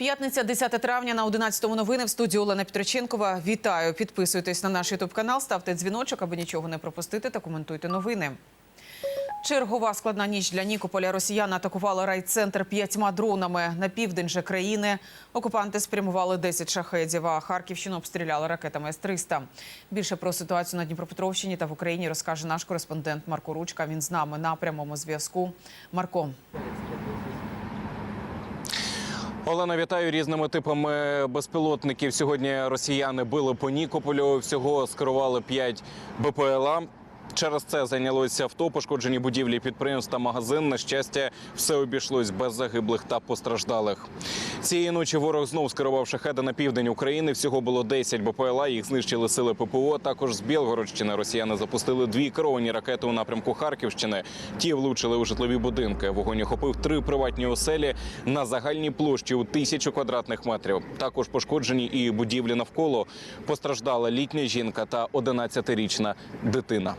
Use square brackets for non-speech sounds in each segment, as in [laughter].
П'ятниця, 10 травня на 11 новини в студії Олена Петроченкова. Вітаю! Підписуйтесь на наш ютуб канал, ставте дзвіночок, аби нічого не пропустити та коментуйте новини. Чергова складна ніч для Нікополя. Росіяни атакували райцентр п'ятьма дронами. На південь же країни окупанти спрямували 10 шахедів, а Харківщину обстріляли ракетами С-300. Більше про ситуацію на Дніпропетровщині та в Україні розкаже наш кореспондент Марко Ручка. Він з нами на прямому зв'язку. Марко. Олена, вітаю різними типами безпілотників. Сьогодні росіяни били по Нікополю. Всього скерували 5 БПЛА. Через це зайнялося авто, пошкоджені будівлі підприємств та магазин. На щастя, все обійшлось без загиблих та постраждалих. Цієї ночі ворог знов скерував шахеди на південь України. Всього було 10 БПЛА. Їх знищили сили ППО. Також з Білгородщини росіяни запустили дві керовані ракети у напрямку Харківщини. Ті влучили у житлові будинки. Вогонь охопив три приватні оселі на загальній площі у тисячу квадратних метрів. Також пошкоджені і будівлі навколо. Постраждала літня жінка та 11-річна дитина.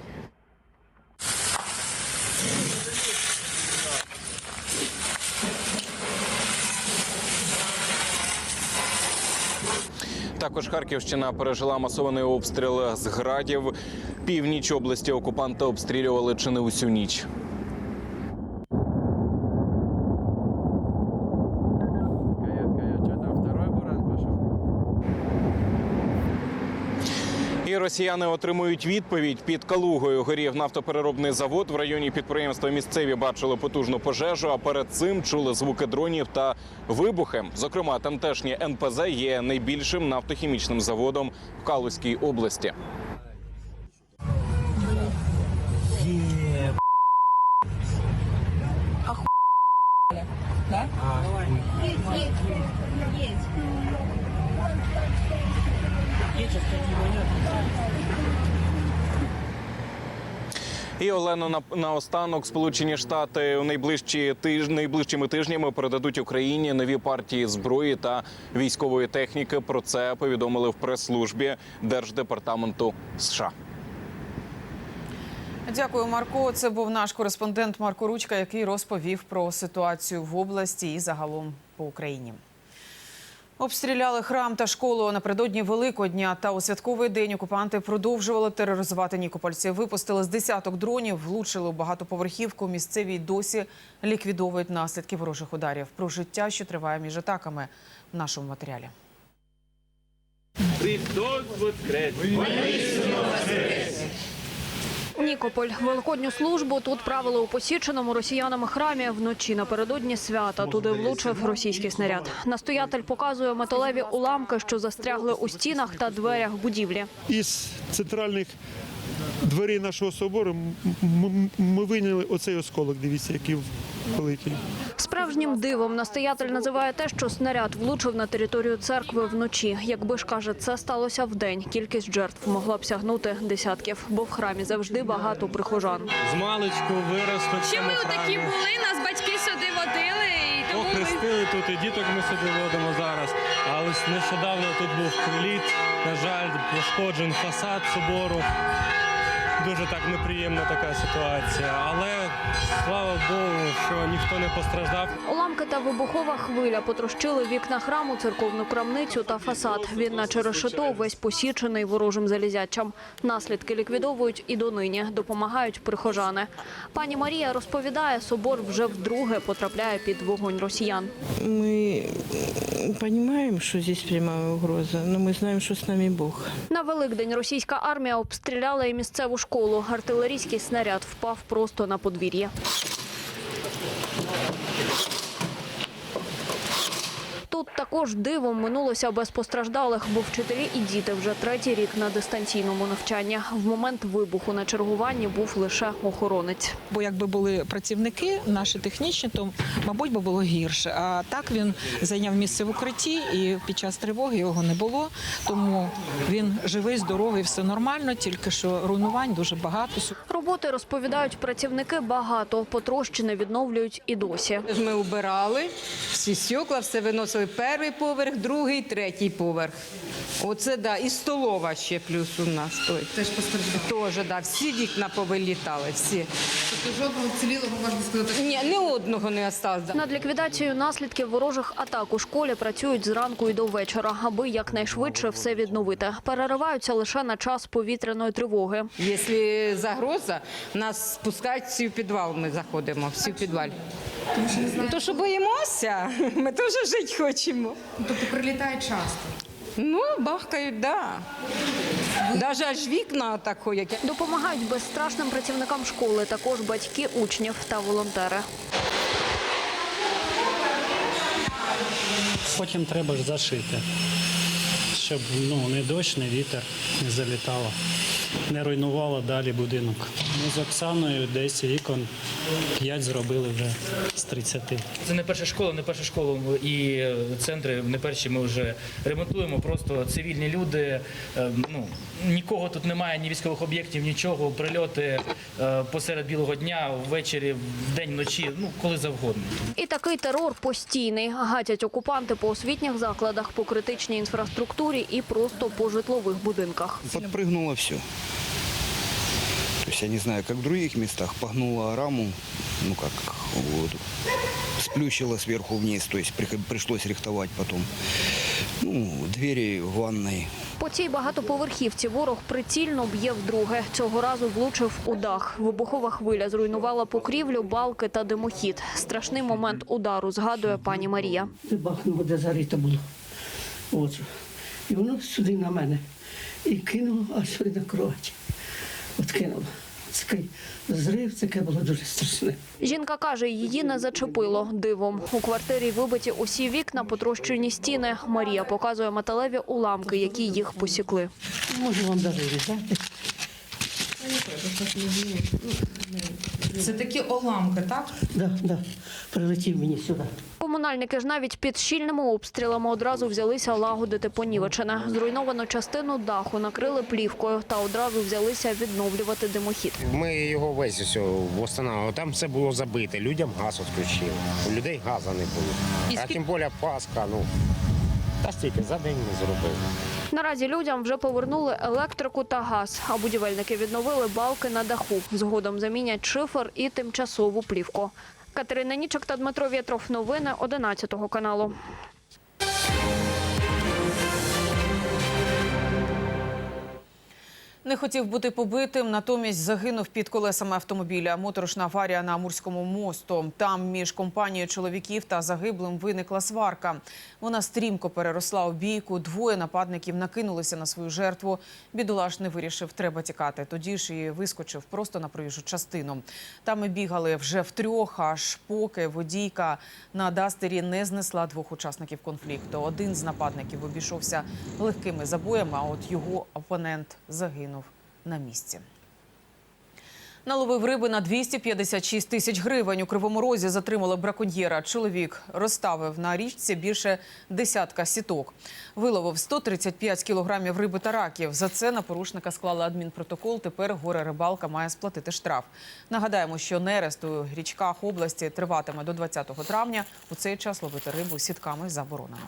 Також Харківщина пережила масований обстріл з градів. Північ області окупанти обстрілювали чи не усю ніч. Росіяни отримують відповідь під Калугою. Горів нафтопереробний завод в районі підприємства. Місцеві бачили потужну пожежу. А перед цим чули звуки дронів та вибухи. Зокрема, тамтешнє НПЗ є найбільшим нафтохімічним заводом в Калузькій області. І Олено на наостанок Сполучені Штати у найближчі тиж... найближчими тижнями передадуть Україні нові партії зброї та військової техніки. Про це повідомили в прес-службі Держдепартаменту США. Дякую, Марко. Це був наш кореспондент Марко Ручка, який розповів про ситуацію в області і загалом по Україні. Обстріляли храм та школу напередодні Великодня. Та у святковий день окупанти продовжували тероризувати нікопольців. Випустили з десяток дронів, влучили у багатоповерхівку. Місцеві досі ліквідовують наслідки ворожих ударів. Про життя, що триває між атаками в нашому матеріалі. Христос воскрес! Нікополь великодню службу тут правили у посіченому росіянами храмі вночі напередодні свята. Туди влучив російський снаряд. Настоятель показує металеві уламки, що застрягли у стінах та дверях будівлі. із центральних дверей нашого собору ми виняли оцей осколок. Дивіться, який великий. Справжнім дивом настоятель називає те, що снаряд влучив на територію церкви вночі. Якби ж каже, це сталося вдень. Кількість жертв могла б сягнути десятків, бо в храмі завжди багато прихожан. З маличку виросли в Ще ми отакі були, нас батьки сюди водили, і тому ми Охрестили тут, і діток ми сюди водимо зараз. А ось нещодавно тут був приліт. На жаль, пошкоджений фасад собору. Дуже так неприємна така ситуація. Але слава Богу, що ніхто не постраждав. Уламки та вибухова хвиля потрощили вікна храму, церковну крамницю та фасад. Він наче решето весь посічений ворожим залізячам. Наслідки ліквідовують і донині. Допомагають прихожани. Пані Марія розповідає, собор вже вдруге потрапляє під вогонь росіян. Мы понимаем, что здесь прямая угроза, но мы знаем, что с нами Бог. На Великдень російська армія обстріляла і місцеву школу. Артилерійський снаряд впав просто на подвір'я. Тут також дивом минулося без постраждалих, бо вчителі і діти вже третій рік на дистанційному навчанні. В момент вибуху на чергуванні був лише охоронець. Бо якби були працівники наші технічні, то мабуть би було гірше. А так він зайняв місце в укритті, і під час тривоги його не було. Тому він живий, здоровий, все нормально, тільки що руйнувань дуже багато. Роботи, розповідають працівники, багато. Потрощини відновлюють і досі. Ми убирали всі стекла, все виносили перший поверх, другий, третій поверх. Оце да, і столова ще плюс у нас той. Теж постраждали? Теж, да, всі вікна повилітали, всі. Тобто жодного цілілого можна сказати. Ні, ні одного не осталось. да. Над ліквідацією наслідків ворожих атак у школі працюють зранку і до вечора, аби якнайшвидше все відновити. Перериваються лише на час повітряної тривоги. Якщо загроза, нас спускають всі в підвал, ми заходимо, всі в підвал. Ну, То що боїмося, [laughs] ми теж жити хочемо. Тобто прилітає часто. Ну, бахкають, так. Да. Навіть аж вікна так ходять. Допомагають безстрашним працівникам школи, також батьки учнів та волонтери. Потім треба ж зашити, щоб ну, не дощ, не вітер не залітало, не руйнувала далі будинок. Ми з Оксаною десь вікон 5 зробили вже з 30. Це не перша школа, не перша школа і е, центри не перші ми вже ремонтуємо. Просто цивільні люди. е, Ну нікого тут немає, ні військових об'єктів, нічого. Прильоти е, посеред білого дня, ввечері, вдень, вночі, ну коли завгодно. І такий терор постійний. Гатять окупанти по освітніх закладах, по критичній інфраструктурі і просто по житлових будинках. Подпрыгнуло все. Я не знаю, как в других местах, погнуло раму, ну как воду, сплющило сверху вниз, то есть пришлось рихтовать потом. Ну, двери в ванной, По цій багатоповерхівці ворог прицільно б'є вдруге. Цього разу влучив у дах. Вибухова хвиля зруйнувала покрівлю, балки та димохід. Страшний момент удару, згадує пані Марія. Це бахнуло, де зарито було. От. І воно сюди на мене. І кинуло аж сюди на кровать. От кинуло. Такий зрив, таке було дуже страшне. Жінка каже, її не зачепило дивом. У квартирі вибиті усі вікна, потрощені стіни. Марія показує металеві уламки, які їх посікли. Можу вам даже різати. Це такі оламки, так? Да, да. Прилетів мені сюди. Комунальники ж навіть під щільними обстрілами одразу взялися лагодити понівечене. Зруйновану частину даху накрили плівкою та одразу взялися відновлювати димохід. Ми його весь ось встановили. Там все було забите, людям газ відключили. У людей газу не було. А тим більше Пасха, ну. Та стільки за день не зробили. Наразі людям вже повернули електрику та газ, а будівельники відновили балки на даху. Згодом замінять шифер і тимчасову плівку. Катерина Нічок та Дмитро Вєтров. Новини 11 каналу. Не хотів бути побитим, натомість загинув під колесами автомобіля. Моторошна аварія на Амурському мосту. Там між компанією чоловіків та загиблим виникла сварка. Вона стрімко переросла у бійку. Двоє нападників накинулися на свою жертву. Бідолаш не вирішив, треба тікати. Тоді ж і вискочив просто на проїжджу частину. Там і бігали вже втрьох, аж поки водійка на Дастері не знесла двох учасників конфлікту. Один з нападників обійшовся легкими забоями, а от його опонент загинув на місці. Наловив риби на 256 тисяч гривень. У Кривому Розі затримали браконьєра. Чоловік розставив на річці більше десятка сіток. Виловив 135 кілограмів риби та раків. За це на порушника склали адмінпротокол. Тепер горе рибалка має сплатити штраф. Нагадаємо, що нерест у річках області триватиме до 20 травня. У цей час ловити рибу сітками заборонено.